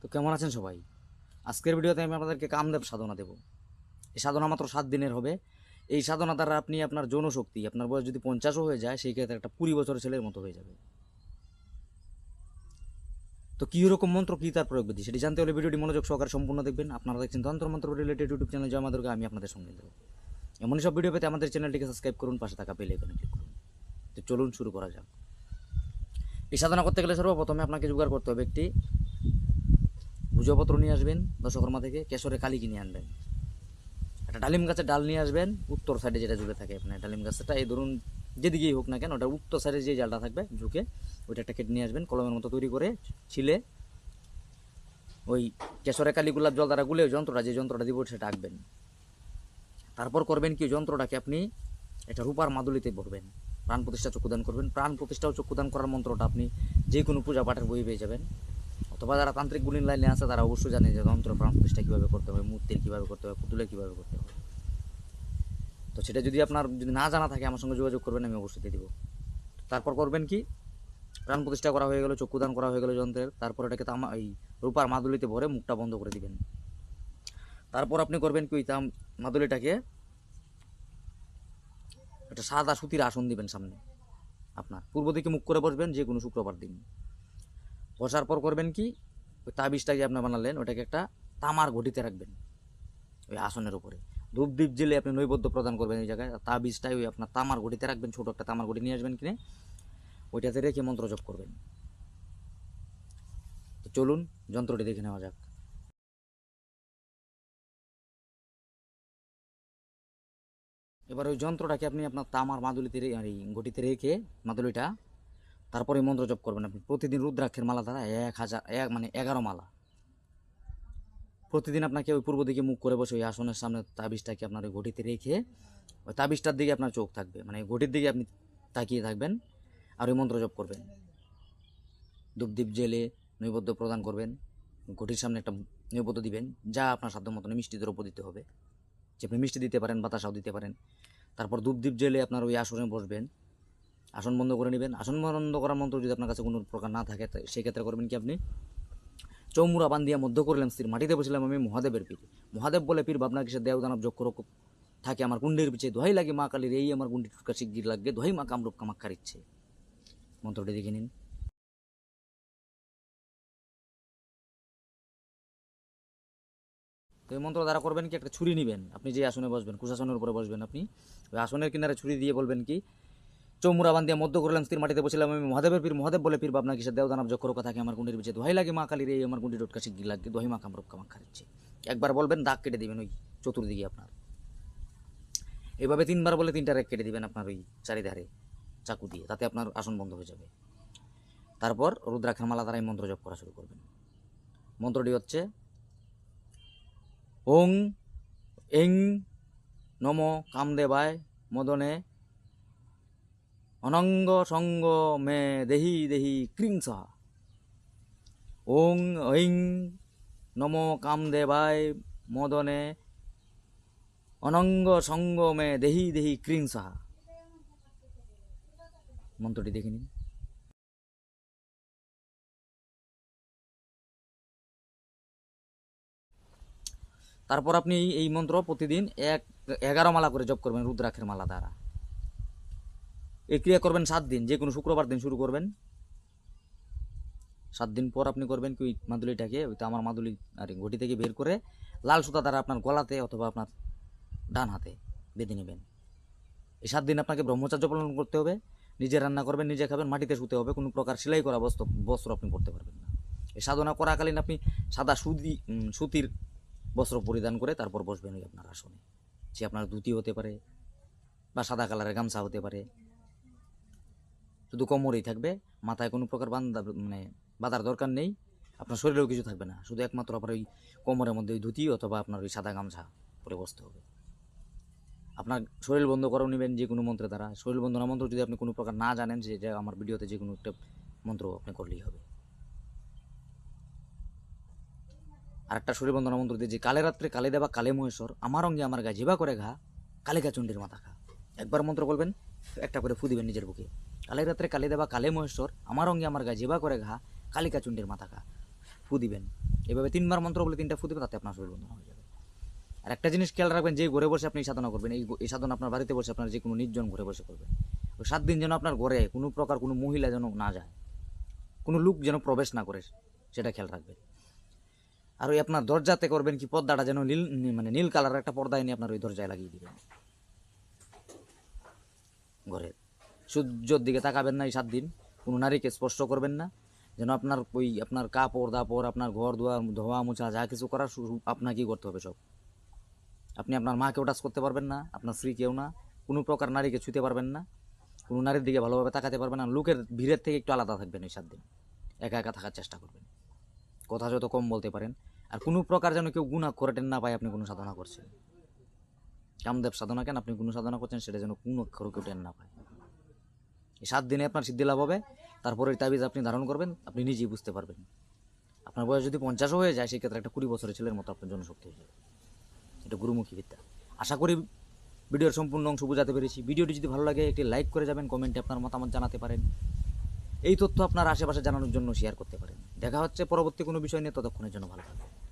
তো কেমন আছেন সবাই? আজকের ভিডিওতে আমি আপনাদেরকে কামদেব সাধনা দেব। এই সাধনা মাত্র সাত দিনের হবে। এই সাধনা দ্বারা আপনি আপনার যৌন শক্তি, আপনার বয়স যদি পঞ্চাশও হয়ে যায়, সেই ক্ষেত্রে একটা কুড়ি বছরের ছেলের মতো হয়ে যাবে। তো কী রকম মন্ত্র, কী তার প্রয়োগ বিধি সেটি জানতে হলে ভিডিওটি মনোযোগ সহকারে সম্পূর্ণ দেখবেন। আপনারা দেখছেন তন্ত্র মন্ত্র রিলেটেড ইউটিউব চ্যানেল জয় আমি আপনাদের সঙ্গে দেবো এমনই সব ভিডিও পেতে আমাদের চ্যানেলটিকে সাবস্ক্রাইব করুন, পাশে থাকা বেল আইকনে ক্লিক করুন। তো চলুন শুরু করা যাক। এই সাধনা করতে গেলে সর্বপ্রথমে আপনাকে জোগাড় করতে হবে একটি ভুজপত্র নিয়ে আসবেন দশকর্মা থেকে, কেশরে কালি কিনে আনবেন। একটা ডালিম গাছের ডাল নিয়ে আসবেন, উত্তর সাইডে যেটা ঝুঁকে থাকে আপনার ডালিম গাছটা, এই ধরুন যেদিকেই হোক না কেন, ওটা উত্তর সাইডে যে জালটা থাকবে ঝুঁকে, ওইটা একটা কেটে নিয়ে আসবেন, কলমের মতো তৈরি করে ছিলে ওই কেশরে কালি গোলাপ জল দ্বারা গুলে যন্ত্রটা, যে যন্ত্রটা দিব সেটা আঁকবেন। তারপর করবেন কি যন্ত্রটাকে আপনি একটা রূপার মাদুলিতে ভরবেন, প্রাণ প্রতিষ্ঠা চক্ষুদান করবেন। প্রাণ প্রতিষ্ঠা চক্ষুদান করার মন্ত্রটা আপনি যে কোনো পূজা পাঠের বই পেয়ে যাবেন। অথবা যারা তান্ত্রিক গুলিন লাইনে আছে, তারা অবশ্যই জানে যে যন্ত্র প্রাণ প্রতিষ্ঠা কীভাবে করতে হবে মূর্তির কীভাবে করতে হবে পুতুলে কীভাবে করতে হবে তো সেটা যদি আপনার যদি না জানা থাকে, আমার সঙ্গে যোগাযোগ করবেন, আমি অবশ্যই দিয়ে দিব। তারপর করবেন কি? প্রাণ প্রতিষ্ঠা করা হয়ে গেল চক্ষুদান করা হয়ে গেল যন্ত্রের। তারপর এটাকে তামা এই রূপার মাদুলিতে ভরে মুখটা বন্ধ করে দিবেন। তারপর আপনি করবেন কি? তাম মাদুলিটাকে একটা সাদা সুতির আসন দিবেন সামনে, আপনার। পূর্ব দিকে মুখ করে বসবেন যে কোনো শুক্রবার দিন। বসার পর করবেন কি? ওই তাবিজটা যে আপনি বানালেন, ওটাকে একটা তামার ঘটিতে রাখবেন। ওই আসনের উপরে। ধূপ দ্বীপ জেলে আপনি নৈবদ্য প্রদান করবেন ওই জায়গায়। তাবিজটাই ওই আপনার তামার ঘটিতে রাখবেন, ছোটো একটা তামার ঘটি নিয়ে আসবেন কিনে। ওইটাতে রেখে মন্ত্র জপ করবেন। তো চলুন, যন্ত্রটি দেখে নেওয়া যাক। এবার ওই যন্ত্রটাকে আপনি আপনার তামার মাদুলিতে ঘটিতে রেখে মাদুলিটা তারপরে মন্ত্র জপ করবেন আপনি। প্রতিদিন রুদ্রাক্ষের মালা দ্বারা এক হাজার, এক মানে এগারো মালা। প্রতিদিন আপনাকে ওই পূর্ব দিকে মুখ করে বসে ওই আসনের সামনে তাবিজটাকে আপনার ওই ঘটিতে রেখে ওই তাবিজটার দিকে আপনার চোখ থাকবে। মানে ঘটির দিকে আপনি তাকিয়ে থাকবেন আর ওই মন্ত্র জপ করবেন। ধূপদীপ জেলে নৈবেদ্য প্রদান করবেন, ঘটির সামনে একটা নৈবেদ্য দিবেন, যা আপনার সাধ্য মতন মিষ্টি দ্রব্য দিতে হবে। যে আপনি মিষ্টি দিতে পারেন, বাতাসাও দিতে পারেন। তারপর ধূপদীপ জেলে আপনার ওই আসনে বসবেন। আসন বন্ধ করে নেবেন। আসন বন্ধ করার মন্ত্র যদি আপনার কাছে কোনো প্রকার না থাকে সেক্ষেত্রে করবেন কি আপনি? চৌমুরা বান্ধিয়া মধ্য করলাম স্ত্রী মাটিতে বসলাম আমি মহাদেবের পীর মহাদেব বলে, পীর ভাবনা কিসে দেও দানব যক্ষ রক্ষ থাকে আমার কুণ্ডের পিছিয়ে দোহাই লাগে মা কালীর, এই আমার কুণ্ডি টুটকা শিগগির লাগবে। দোহাই মা কামরূপ কামাক্ষার ইচ্ছে। মন্ত্রটি দেখে নিন। তো এই মন্ত্র দ্বারা করবেন কি? একটা ছুরি নেবেন। আপনি যে আসনে বসবেন, কুশাসনের উপরে বসবেন আপনি। ওই আসনের কিনারে ছুরি দিয়ে বলবেন কি চৌমুরা বান্ধিয়া মধ্য করলাম, স্থির মাটিতে বসেছিলাম আমি। মহাদেবের পীর, মহাদেব বলে পীর ভাবনা কিসের দেওদানব যক্ষর কথা থাকে আমার কুণ্ডির পিছিয়ে দোহাই লাগে মা কালীর এই আমার কুণ্ডি টোটকা শিগগির লাগবে দোহাই মা কামরূপ কামাক্ষার ইচ্ছে একবার বলবেন, দাগ কেটে দিবেন ওই চতুর্দিকে আপনার। এভাবে তিনবার বলে তিনটা রেক কেটে দিবেন আপনার ওই চারিধারে, চাকু দিয়ে, তাতে আপনার আসন বন্ধ হয়ে যাবে। তারপর রুদ্রাক্ষের মালা এই মন্ত্র জপ করা শুরু করবেন। মন্ত্রটি হচ্ছে, ওং, এং, নম, কামদেবায়, মদনে অনঙ্গ সঙ্গ মে দেহি দেহি ক্রিং সাহা। ওং ঐং নম কামদেবায় মদনে অনঙ্গ সঙ্গ মে দেহি দেহি ক্রিং সাহা। মন্ত্রটি দেখে নিন। তারপর আপনি এই মন্ত্র প্রতিদিন এক এগারো মালা করে জপ করবেন রুদ্রাক্ষের মালা দ্বারা। এই ক্রিয়া করবেন সাত দিন, যে কোনো শুক্রবার দিন শুরু করবেন। সাত দিন পর আপনি করবেন কি মাদুলিটাকে, ওই তো আমার মাদুলি, আর ঘটি থেকে বের করে লাল সুতা দ্বারা আপনার গলাতে অথবা আপনার ডান হাতে বেঁধে নেবেন। এই সাত দিন আপনাকে ব্রহ্মচার্য পালন করতে হবে, নিজে রান্না করবেন, নিজে খাবেন, মাটিতে শুতে হবে, কোনো প্রকার সেলাই করা বস্ত্র বস্ত্র আপনি পরতে পারবেন না। এই সাধনা করাকালীন আপনি সাদা সুদি সুতির বস্ত্র পরিধান করে তারপর বসবেন ওই আপনার আসনে। সে আপনার ধুতি হতে পারে বা সাদা কালারের গামছা হতে পারে। শুধু কোমরেই থাকবে, মাথায় কোনো প্রকার বান্ধা মানে বাঁধার দরকার নেই। আপনার শরীরেও কিছু থাকবে না, শুধু একমাত্র আপনার ওই কোমরের মধ্যে ওই ধুতি অথবা আপনার ওই সাদা গামছা পরে বসতে হবে। আপনার শরীর বন্ধ করাও নেবেন যে কোনো মন্ত্রের দ্বারা। শরীর বন্ধ না মন্ত্র যদি আপনি কোনো প্রকার না জানেন যে যে আমার ভিডিওতে যে কোনো একটা মন্ত্র আপনি করলেই হবে। আর একটা শরীর বন্ধনা মন্ত্র দিয়ে যে কালে রাত্রে কালে দেবা, কালে মহেশ্বর, আমার অঙ্গে আমার গা জিবা করে ঘা কালিকা চণ্ডীর মাথা খা একবার মন্ত্র বলবেন একটা করে ফু দিবেন নিজের বুকে। কালে রাত্রে কালে দেবা, কালে মহেশ্বর, আমার অঙ্গে আমার গা জিবা করে ঘা কালিকা চণ্ডীর মাথা খা ফু দিবেন। এভাবে তিনবার মন্ত্র বলে তিনটা ফু দেবেন তাতে আপনার শরীর বন্ধন হয়ে যাবে। আর একটা জিনিস খেয়াল রাখবেন, যে ঘরে বসে আপনি সাধনা করবেন, এই এই সাধনা আপনার বাড়িতে বসে আপনার যে কোনো নির্জন ঘরে বসে করবেন। ওই সাত দিন যেন আপনার ঘরে কোনো প্রকার কোনো মহিলা যেন না যায়, কোনো লোক যেন প্রবেশ না করে, সেটা খেয়াল রাখবেন। আর ওই আপনার দরজাতে করবেন কি, পর্দাটা যেন নীল মানে নীল কালারের একটা পর্দা এনে আপনার ওই দরজায় লাগিয়ে দিবেন। ঘরের। সূর্যর দিকে তাকাবেন না এই সাত দিন। কোনো নারীকে স্পর্শ করবেন না। যেন আপনার ওই আপনার কাপড়, দাপড়, আপনার ঘর দুয়ার, ধোয়া মোছা, যা কিছু করার আপনাকেই করতে হবে সব। আপনি আপনার মাকেও টাচ করতে পারবেন না, আপনার স্ত্রীকেও না। কোনো প্রকার নারীকে ছুঁতে পারবেন না। কোনো নারীর দিকে ভালোভাবে তাকাতে পারবেন না। লোকের ভিড়ের থেকে একটু আলাদা থাকবেন এই সাত দিন। একা একা থাকার চেষ্টা করবেন। কথা যত কম বলতে পারেন। আর কোনো প্রকার যেন কেউ গুণা করেটেন না পায় আপনি কোনো সাধনা করছেন। কামদেব সাধনা কেন? আপনি কোনো সাধনা করছেন, সেটা যেন কোনো কেউ টেন না পায়। সাত দিনে আপনার সিদ্ধি লাভ হবে। তারপরে তাবিজ আপনি ধারণ করবেন, আপনি নিজেই বুঝতে পারবেন। আপনার বয়স যদি পঞ্চাশও হয়ে যায় সেক্ষেত্রে একটা কুড়ি বছরের ছেলের মতো আপনার জনশক্তি হয়ে যাবে। এটা গুরুমুখী বিদ্যা। আশা করি ভিডিওর সম্পূর্ণ অংশ বোঝাতে পেরেছি। ভিডিওটি যদি ভালো লাগে, একটি লাইক করে যাবেন, কমেন্টে আপনার মতামত জানাতে পারেন। এই তথ্য আপনার আশেপাশে জানানোর জন্য শেয়ার করতে পারেন। দেখা হচ্ছে পরবর্তী কোনো বিষয় নিয়ে, ততক্ষণের জন্য ভালো থাকবেন।